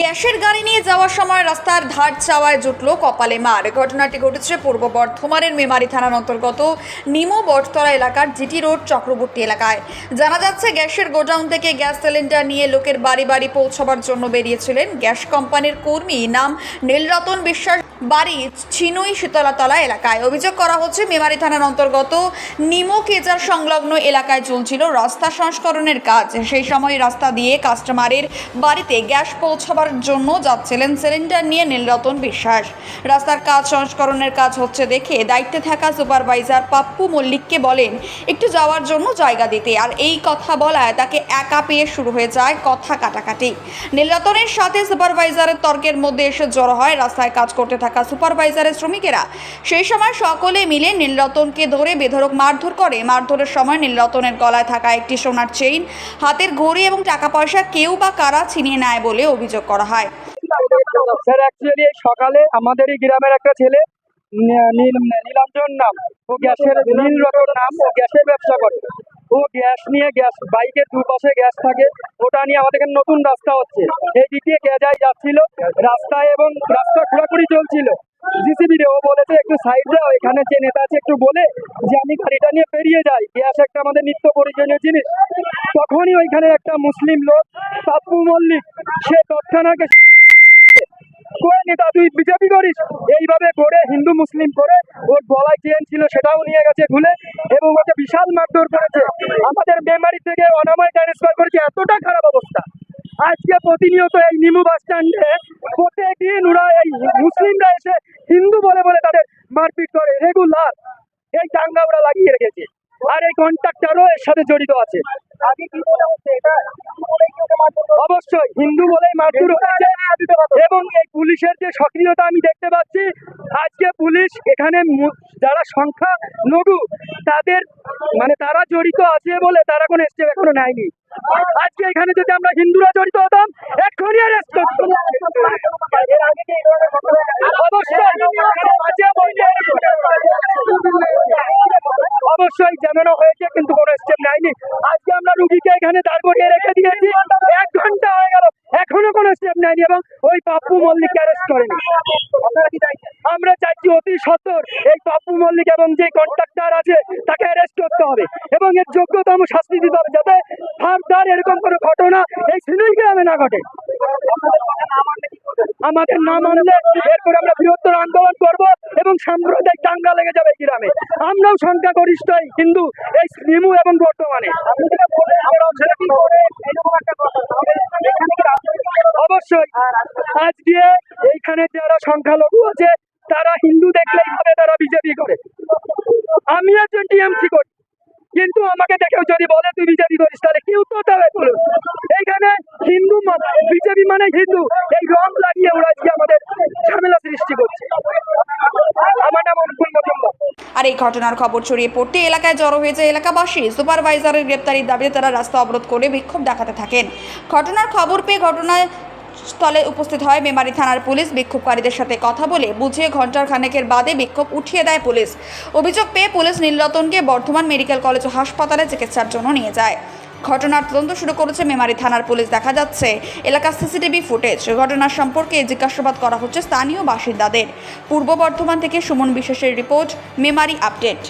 গ্যাসের গাড়ি নিয়ে যাওয়ার সময় রাস্তার ধার চাওয়ায় জুটল কপালে মার। ঘটনাটি ঘটেছে পূর্ব বর্ধমানের মেমারি থানার অন্তর্গত নিমো বটতলা এলাকার জিটি রোড, চক্রবর্তী এলাকায়। জানা যাচ্ছে, গ্যাসের গোডাউন থেকে গ্যাস সিলিন্ডার নিয়ে লোকের বাড়ি বাড়ি পৌঁছাবার জন্য বেরিয়েছিলেন গ্যাস কোম্পানির কর্মী। নাম নীলরতন বিশ্বাস। বাড়ি ছিনুই শীতলাতলা এলাকায়। অভিযোগ করা হচ্ছে, মেমারি থানার অন্তর্গত নিমো কেজার সংলগ্ন এলাকায় চলছিল রাস্তা সংস্করণের কাজ। সেই সময় রাস্তা দিয়ে কাস্টমারের বাড়িতে গ্যাস পৌঁছাবার জন্য যাচ্ছিলেন সিলিন্ডার নিয়ে নীলরতন বিশ্বাস। রাস্তার কাজ সংস্করণের কাজ হচ্ছে দেখে দায়িত্বে থাকা সুপারভাইজার পাপ্পু মল্লিককে বলেন, একটু যাওয়ার জন্য জায়গা দিতে। আর এই কথা বলায় তাকে একা পেয়ে শুরু হয়ে যায় কথা কাটাকাটি। নীলরতনের সাথে সুপারভাইজারের তর্কের মধ্যে এসে জড়ো হয়, রাস্তায় কাজ করতে থাকা সুপারভাইজারের শ্রমিকেরা। সেই সময় সকলে মিলে নীলরতনকে ধরে বেধরক মারধর করে। মারধরের সময় নীলরতনের গলায় থাকা একটি সোনার চেইন, হাতের ঘড়ি এবং টাকা পয়সা কেউ বা কারা ছিনিয়ে নেয় বলে অভিযোগ করা হয়। স্যার অ্যাকচুয়ালি সকালে আমাদেরই গ্রামের একটা ছেলে নীলাঞ্জন নাম, ও গ্যাসের নীল রতন নাম, ও গ্যাসের ব্যবসা করে। ও গ্যাস নিয়ে গ্যাস, বাইকের দুপাশে গ্যাস থাকে। ওটা নিয়ে আমাদের এখানে নতুন রাস্তা হচ্ছে। এই দিক গেজাই যাচ্ছিল। রাস্তায় এবং রাস্তা খোঁড়াখুড়ি চলছিল। জিসিবি ও বলেছে, একটু সাইড দাও, এখানে যে নেতা আছে, একটু বলে যে আমি গাড়িটা নিয়ে বেরিয়ে যাই। গ্যাস একটা আমাদের নিত্য প্রয়োজনীয় জিনিস। তখনই ওইখানে একটা মুসলিম লোক, পাপ্পু মল্লিক, সে তৎক্ষণাৎ কই নেতা তুই বিজেপি করিস? এইভাবে করে হিন্দু, মুসলিম করে ওর গলায় চেন ছিল সেটাও নিয়ে গেছে খুলে এবং ওকে বিশাল মারধর করেছে। আমাদের মেমারি থেকে অনাময় ট্রান্সফার করেছে। এতটা খারাপ অবস্থা। আজকে প্রতিনিয়ত এই নিমু বাস স্ট্যান্ডে প্রত্যেকদিন ওরা এই মুসলিমরা এসে হিন্দু বলে বলে তাদের মারপিট করে। রেগুলার এই দাঙ্গা ওরা লাগিয়ে রেখেছে। আর এই কন্ট্রাক্টারও এর সাথে জড়িত আছে। অবশ্যই হিন্দু বলেই মারধর হয়েছে এবং এই পুলিশের যে সক্রিয়তা আমি দেখতে পাচ্ছি আজকে পুলিশ এখানে যারা সংখ্যা লঘু তাদের মানে তারা জড়িত আছে বলে তারা কোনো স্টেপ এখনও নেয়নি। আজকে এখানে যদি আমরা হিন্দুরা জড়িত হতাম অবশ্যই যেমনও হয়েছে, কিন্তু কোনো স্টেপ নেয়নি। আজকে আমরা রুগীকে এখানে দাঁড় করিয়ে রেখে দিয়েছি। এক ঘণ্টা হয়ে গেল, এখনও কোনো স্টেপ নেয়নি এবং ওই পাপ্পু মল্লিককে অ্যারেস্ট করেনি। আমরা চাইছি? অতি সত্তর এই পাপ্পু মল্লিক এবং যে কন্ট্রাক্টর আছে, তাকে অ্যারেস্ট করতে হবে এবং এর যোগ্যতম শাস্তি দিতে হবে যাতে ফার্দার এরকম কোনো ঘটনা এই সিনুই গ্রামে না ঘটে। আমাদের না মানলে এরপরে আমরা বৃহত্তর আন্দোলন করব এবং সাম্প্রদায়িক দাঙ্গা লেগে যাবে গ্রামে। আমরাও সংখ্যাগরিষ্ঠ এই হিন্দু, এই নিমু এবং বর্তমানে। অবশ্যই, আজকে এইখানে যারা সংখ্যালঘু আছে, তারা হিন্দু দেখলেই ভাবে তারা বিজেপি করে। আমি একজন টিএমসি করি, কিন্তু আমাকে দেখেও যদি বলে তুই বিজেপি করিস, তাহলে কি উত্তর দেবে এইখানে হিন্দু বিজেপি মানে হিন্দু। এই রং আর এই ঘটনার খবর ছড়িয়ে পড়তে এলাকায় জড়ো হয়েছে এলাকাবাসী। সুপারভাইজারের গ্রেপ্তারির দাবিতে তারা রাস্তা অবরোধ করে বিক্ষোভ দেখাতে থাকেন। ঘটনার খবর পেয়ে ঘটনায় স্থলে উপস্থিত হয় মেমারি থানার পুলিশ। বিক্ষোভকারীদের সাথে কথা বলে বুঝিয়ে ঘণ্টার খানেকের বাদে বিক্ষোভ উঠিয়ে দেয় পুলিশ। অভিযোগ পেয়ে পুলিশ নীলরতনকে বর্ধমান মেডিকেল কলেজ ও হাসপাতালে চিকিৎসার জন্য নিয়ে যায়। ঘটনার তদন্ত শুরু করেছে মেমারি থানার পুলিশ। দেখা যাচ্ছে, এলাকার সিসিটিভি ফুটেজ ঘটনার সম্পর্কে জিজ্ঞাসাবাদ করা হচ্ছে স্থানীয় বাসিন্দাদের। পূর্ব বর্ধমান থেকে সুমন বিশ্বাসের রিপোর্ট, মেমারি আপডেট।